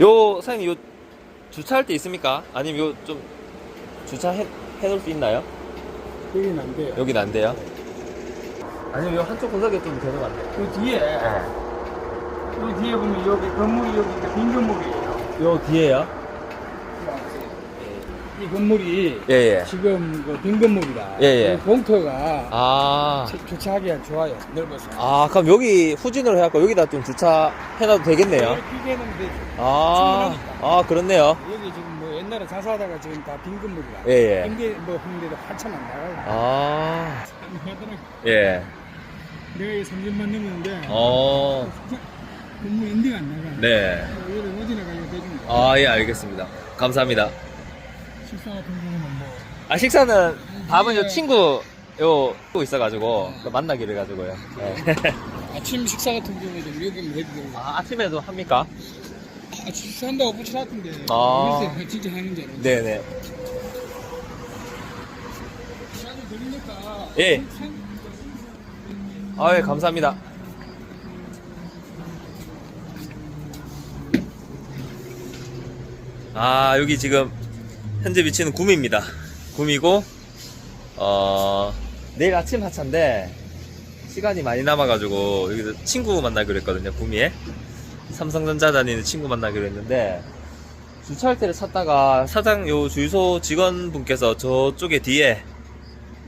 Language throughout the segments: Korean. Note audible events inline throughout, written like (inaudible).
요 사장님 요 주차할 때 있습니까? 아니면 요 좀 주차 해, 해놓을 수 있나요? 여기는 안 돼요. 여긴 안 돼요? 아니면 요 한쪽 구석에 좀 되는 안 돼요? 그 뒤에, 그 뒤에 보면 여기 건물이 여기 빈 건물이에요. 요 뒤에요? 이 건물이 예 예 지금 그빈 건물이라. 예, 예. 그 공터가 아, 주- 주차하기가 좋아요. 넓어서. 아 그럼 여기 후진으로 해갖고 여기다 좀 주차 해놔도 되겠네요 기계는 되죠. 아, 아 그렇네요 여기 지금 뭐 옛날에 자사하다가 지금 다 빈 건물이라. 예예 근데 뭐 홍대도 한참 안 나가요. 아, 하더라고. 예. 내가 이 30만 넘었는데 어, 건물 인데가 안 나가. 네. 여기 어디 나 가요? 대중. 아, 예, 알겠습니다. 감사합니다. 식사 같은 경우는 뭐 아, 식사는, 밥은 요 친구, 요, 또 있어가지고, 그 만나기로 해가지고요. 예. (laughs) 아침 식사 같은 경우도 여기 뭐 해도 아, 아침에도 합니까? 아, 식사 한다고 붙여놨던데 아. 글쎄 진짜 하는 줄 알았는데 네네. 시간이 걸리니까 예. 아, 예, 감사합니다. 아, 여기 지금 현재 위치는 구미입니다. 구미고, 어, 내일 아침 하차인데, 시간이 많이 남아가지고, 여기서 친구 만나기로 했거든요, 구미에. 삼성전자 다니는 친구 만나기로 했는데, 주차할 때를 찾다가 사장 요 주유소 직원분께서 저쪽에 뒤에,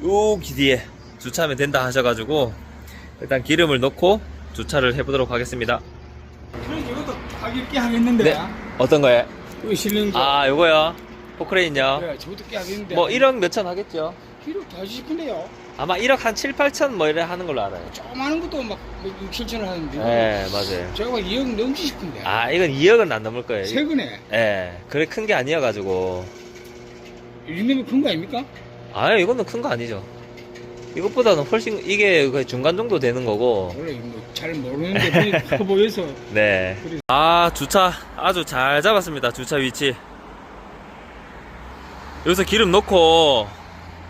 여기 뒤에 주차하면 된다 하셔가지고, 일단 기름을 넣고 주차를 해보도록 하겠습니다. 그럼 이것도 가격 꽤 하겠는데 네. 어떤 거에? 이거 실는 거 아, 요거요. 포크레인요. 네, 꽤 하겠는데 뭐 1억 몇 천 하겠죠. 키로 더 싶은데요 아마 1억 한 7, 8천 뭐 이래 하는 걸로 알아요. 조그마한 것도 막 6, 7천을 하는데 네, 맞아요. 제가 2억 넘지 싶은데 아, 이건 2억은 안 넘을 거예요. 최근에 예, 그래 큰 게 아니어가지고. 요즘에 큰거 아닙니까? 아, 이거는 큰 거 아니죠. 이것보다는 훨씬, 이게 거의 중간 정도 되는 거고. 원래 뭐잘 모르는데 커 보여서 (laughs) 네. 그래. 아, 주차 아주 잘 잡았습니다. 주차 위치. 여기서 기름 넣고,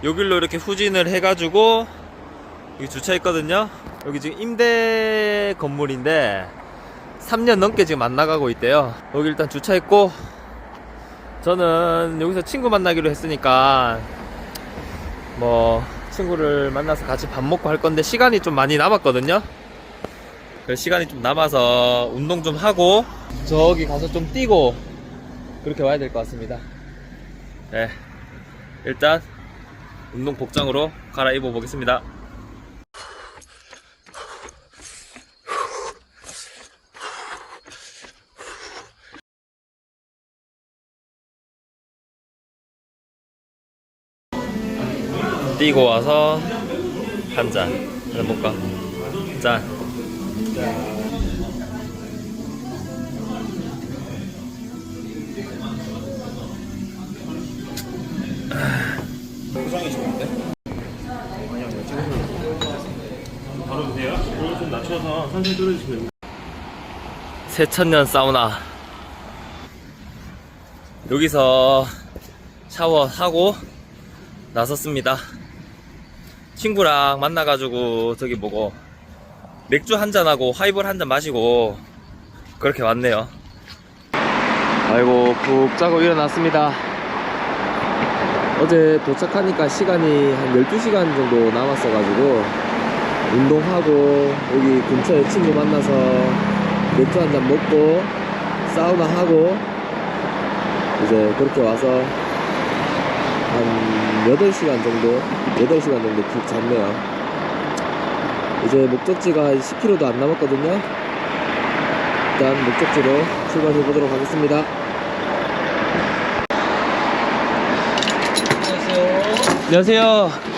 여길로 이렇게 후진을 해가지고, 여기 주차했거든요. 여기 지금 임대 건물인데, 3년 넘게 지금 안 나가고 있대요. 여기 일단 주차했고, 저는 여기서 친구 만나기로 했으니까, 뭐, 친구를 만나서 같이 밥 먹고 할 건데, 시간이 좀 많이 남았거든요. 시간이 좀 남아서 운동 좀 하고 저기 가서 좀 뛰고 그렇게 와야 될 것 같습니다. 네, 일단 운동 복장으로 갈아입어 보겠습니다. 뛰고 와서 한 잔. 한잔 볼까? 짠. 천천히 뚫어주시면 됩니다. 새천년 사우나. 여기서 샤워하고 나섰습니다. 친구랑 만나가지고 저기 뭐고 맥주 한잔하고 하이볼 한 잔 마시고 그렇게 왔네요. 아이고 푹 자고 일어났습니다. 어제 도착하니까 시간이 한 12시간 정도 남았어가지고 운동하고 여기 근처에 친구 만나서 맥주 한 잔 먹고 사우나 하고 이제 그렇게 와서 한 8시간 정도 8시간 정도 푹 잤네요. 이제 목적지가 10km도 안 남았거든요. 일단 목적지로 출발해 보도록 하겠습니다. 안녕하세요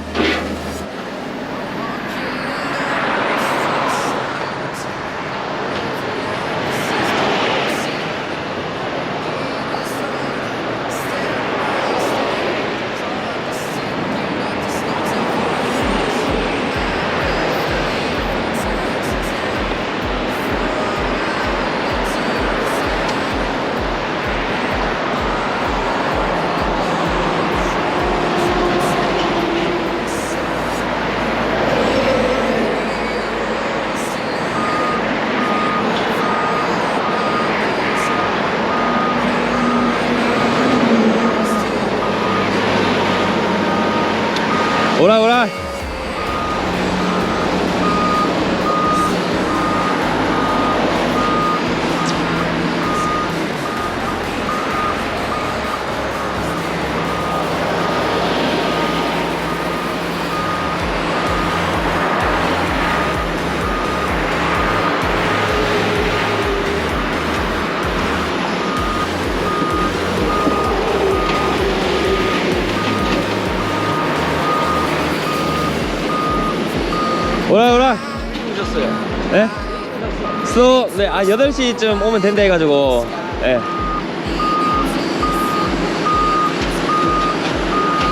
수, 네, 아, 8시쯤 오면 된다 해가지고, 예.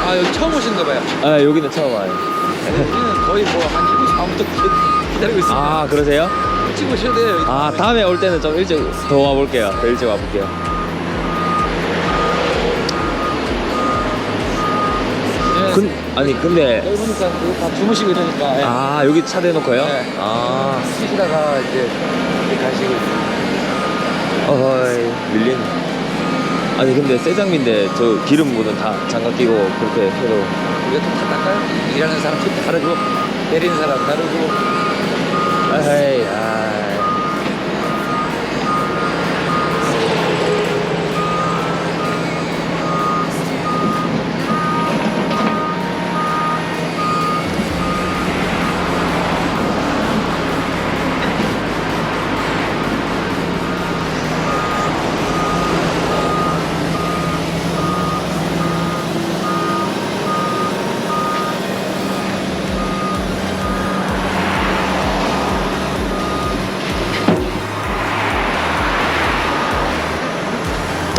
아 여기 처음 오신가 봐요. 아, 여기는 처음 와요. 여기는 거의 뭐 한 7시 반부터 기다리고 있습니다. 아, 그러세요? 일찍 오셔야 돼요. 아, 다음에 올 때는 좀 일찍 더 와볼게요. 더 일찍 와볼게요. 근, 아니, 근데, 여기 보니까 그다 주무시고 이러니까 예. 아, 여기 차 대놓고요? 네. 아, 쉬시다가 이제 이렇게 가시고 어허이, 밀린. 아니, 근데 새장미인데 저 기름 묻은 다 장갑 끼고 그렇게 해도. 우리가 또다 닦아요. 일하는 사람 팁 다르고 내리는 사람 다르고 아이, 아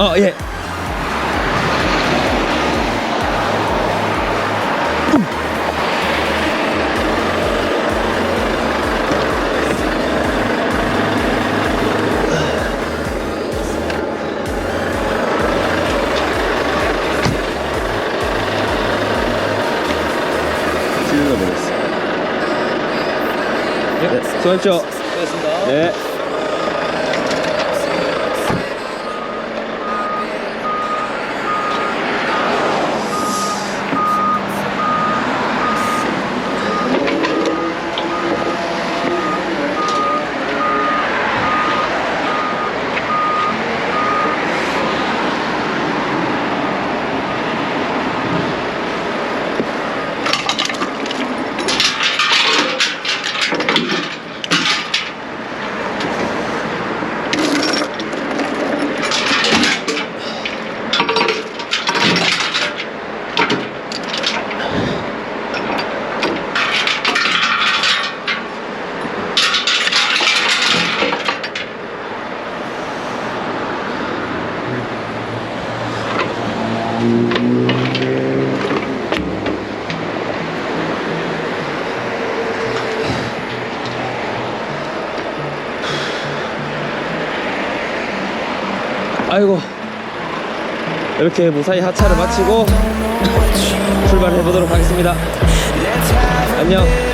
어, 예. 찔러버렸어. 네, 수고하십 이렇게 무사히 하차를 마치고 출발해 보도록 하겠습니다. 안녕.